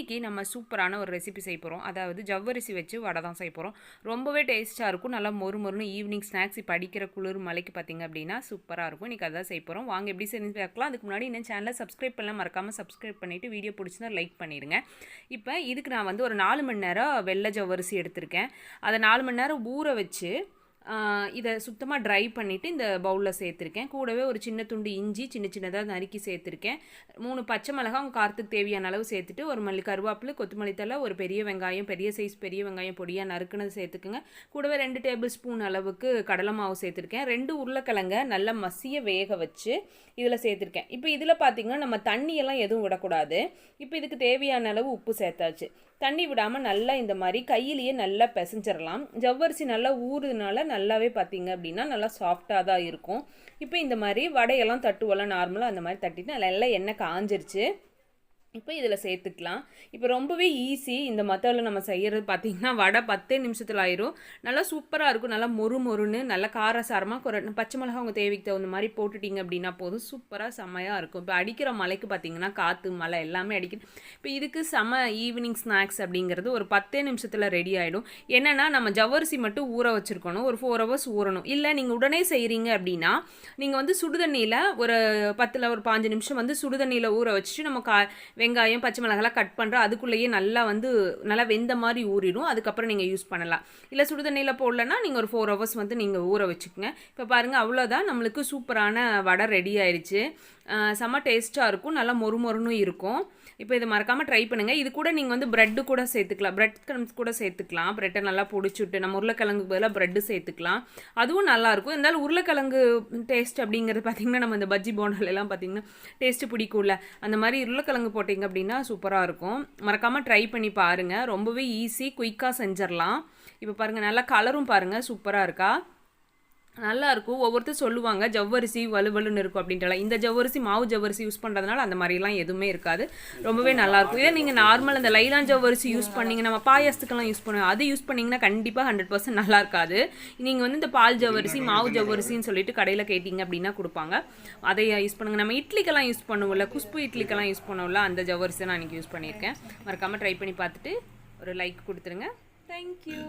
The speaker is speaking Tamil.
இன்றைக்கி நம்ம சூப்பரான ஒரு ரெசிபி செய்ய போகிறோம் அதாவது ஜவ்வரிசி வச்சு வடை தான் செய்ய போகிறோம் ரொம்பவே டேஸ்ட்டாக இருக்கும். நல்லா மொறு மொறுன்னு ஈவினிங் ஸ்நாக்ஸ் இப்போ அடிக்கிற குளிர் மலைக்கு பார்த்தீங்க அப்படின்னா சூப்பராக இருக்கும். இன்றைக்கி அதான் செய்ய போகிறோம் வாங்க எப்படி செஞ்சு பார்க்கலாம். அதுக்கு முன்னாடி இன்னும் சேனலை சப்ஸ்கிரைப் பண்ணலாம் மறக்காமல் சப்ஸ்கிரைப் பண்ணிவிட்டு வீடியோ பிடிச்சிருந்தா லைக் பண்ணிடுங்க. இப்போ இதுக்கு நான் வந்து ஒரு நாலு மணி நேரம் வெள்ளை ஜவ்வரிசி எடுத்திருக்கேன். அதை நாலு மணி நேரம் ஊற வச்சு இதை சுத்தமாக ட்ரை பண்ணிவிட்டு இந்த பவுலில் சேர்த்துருக்கேன். கூடவே ஒரு சின்ன துண்டு இஞ்சி சின்ன சின்னதாக நறுக்கி சேர்த்துருக்கேன். மூணு பச்சை மிளகாய் உங்கள் காரத்துக்கு தேவையான அளவு சேர்த்துட்டு ஒரு மல்லி கருவேப்பிலை கொத்தமல்லி தழை ஒரு பெரிய வெங்காயம் பெரிய சைஸ் பெரிய வெங்காயம் பொடியாக நறுக்குனது சேர்த்துக்குங்க. கூடவே ரெண்டு டேபிள் ஸ்பூன் அளவுக்கு கடலை மாவு சேர்த்துருக்கேன். ரெண்டு உருளைக்கிழங்க நல்லா மசிய வேக வச்சு இதில் சேர்த்துருக்கேன். இப்போ இதில் பார்த்தீங்கன்னா நம்ம தண்ணியெல்லாம் எதுவும் விடக்கூடாது. இப்போ இதுக்கு தேவையான அளவு உப்பு சேர்த்தாச்சு. தண்ணி விடாமல் நல்லா இந்த மாதிரி கையிலேயே நல்லா பிசைஞ்சிடலாம் ஜவ்வரிசி நல்லா ஊறுதுனால நல்லாவே பார்த்தீங்க அப்படின்னா நல்லா சாஃப்டாக தான் இருக்கும். இப்போ இந்த மாதிரி வடையெல்லாம் தட்டுவெல்லாம் நார்மலாக அந்த மாதிரி தட்டிட்டு நல்லா எண்ணெய் காஞ்சிருச்சு. இப்போ இதில் சேர்த்துக்கலாம். இப்போ ரொம்பவே ஈஸி இந்த மெத்தடில் நம்ம செய்கிறது பார்த்தீங்கன்னா வடை பத்தே நிமிஷத்தில் ஆயிரும். நல்லா சூப்பராக இருக்கும். நல்லா மொறு மொறுன்னு நல்லா காரசாரமாக குறை பச்சை மிளகா உங்கள் தேவைக்கு தகுந்த மாதிரி போட்டுட்டிங்க அப்படின்னா போதும். சூப்பராக செம்மையாக இருக்கும். இப்போ அடிக்கிற மலைக்கு பார்த்தீங்கன்னா காற்று மழை எல்லாமே அடிக்கணும் இப்போ இதுக்கு செம ஈவினிங் ஸ்நாக்ஸ் அப்படிங்கிறது ஒரு பத்தே நிமிஷத்தில் ரெடி ஆகிடும் என்னென்னா நம்ம ஜவ்வரிசி மட்டும் ஊற வச்சுருக்கணும். ஒரு ஃபோர் ஹவர்ஸ் ஊறணும். இல்லை நீங்கள் உடனே செய்கிறீங்க அப்படின்னா நீங்கள் வந்து சுடுதண்ணியில் ஒரு பத்தில் ஒரு பாஞ்சு நிமிஷம் வந்து சுடுதண்ணியில் ஊற வச்சுட்டு நம்ம கா வெங்காயம் பச்சை மிளகாலாம் கட் பண்ணுறோம் அதுக்குள்ளேயே நல்லா வந்து நல்லா வெந்த மாதிரி ஊறிடும். அதுக்கப்புறம் நீங்கள் யூஸ் பண்ணலாம். இல்லை சுடுதண்ணியில் போடலன்னா நீங்கள் ஒரு ஃபோர் ஹவர்ஸ் வந்து நீங்கள் ஊற வச்சுக்கோங்க. இப்போ பாருங்கள் அவ்வளோதான் நம்மளுக்கு சூப்பரான வடை ரெடி ஆயிடுச்சு. செம்ம டேஸ்ட்டாக இருக்கும். நல்லா மொறு மொறுன்னு இருக்கும். இப்போ இதை மறக்காமல் ட்ரை பண்ணுங்கள் இது கூட நீங்கள் வந்து ப்ரெட்டு கூட சேர்த்துக்கலாம். ப்ரெட் க்ரம்ஸ் கூட சேர்த்துக்கலாம். ப்ரெட்டை நல்லா பிடிச்சிட்டு நம்ம உருளைக்கிழங்கு பதிலாக ப்ரெட்டு சேர்த்துக்கலாம். அதுவும் நல்லாயிருக்கும் இருந்தாலும் உருளைக்கிழங்கு டேஸ்ட் அப்படிங்கிறது பார்த்திங்கன்னா நம்ம இந்த பஜ்ஜி போண்டலெல்லாம் பார்த்திங்கன்னா டேஸ்ட்டு பிடிக்கும்ல. அந்த மாதிரி உருளைக்கிழங்கு போட்டிங்க அப்படின்னா சூப்பராக இருக்கும். மறக்காமல் ட்ரை பண்ணி பாருங்கள் ரொம்பவே ஈஸி குயிக்காக செஞ்சிடலாம் இப்போ பாருங்கள் நல்லா கலரும் பாருங்கள் சூப்பராக இருக்கா? நல்லாயிருக்கும். ஒவ்வொருத்தர் சொல்லுவாங்க ஜவ்வரிசி வலுவலுன்னு இருக்கும் அப்படின்ட்டு இந்த ஜவ்வரிசி மாவு ஜவ்வரிசி யூஸ் பண்ணுறதுனால அந்த மாதிரிலாம் எதுவுமே இருக்காது. ரொம்பவே நல்லாயிருக்கும். இதே நீங்கள் நார்மல் அந்த லைலான் ஜவ்வரிசி யூஸ் பண்ணிங்க நம்ம பாயசத்துக்கெல்லாம் யூஸ் பண்ணுவோம் அது யூஸ் பண்ணிங்கன்னா கண்டிப்பாக ஹண்ட்ரட் பர்சன்ட் நல்லா இருக்காது நீங்கள் வந்து இந்த பால் ஜவ்வரிசி மாவு ஜவ்வரிசின்னு சொல்லிட்டு கடையில் கேட்டிங்க அப்படின்னா கொடுப்பாங்க. அதை யூஸ் பண்ணுங்கள் நம்ம இட்லிக்கெல்லாம் யூஸ் பண்ணுவோம்ல குஷ்பு இட்லிக்கெல்லாம் யூஸ் பண்ணுவோம்ல அந்த ஜவ்வரிசி நான் இன்றைக்கி யூஸ் பண்ணியிருக்கேன். மறக்காமல் ட்ரை பண்ணி பார்த்துட்டு ஒரு லைக் கொடுத்துருங்க. தேங்க்யூ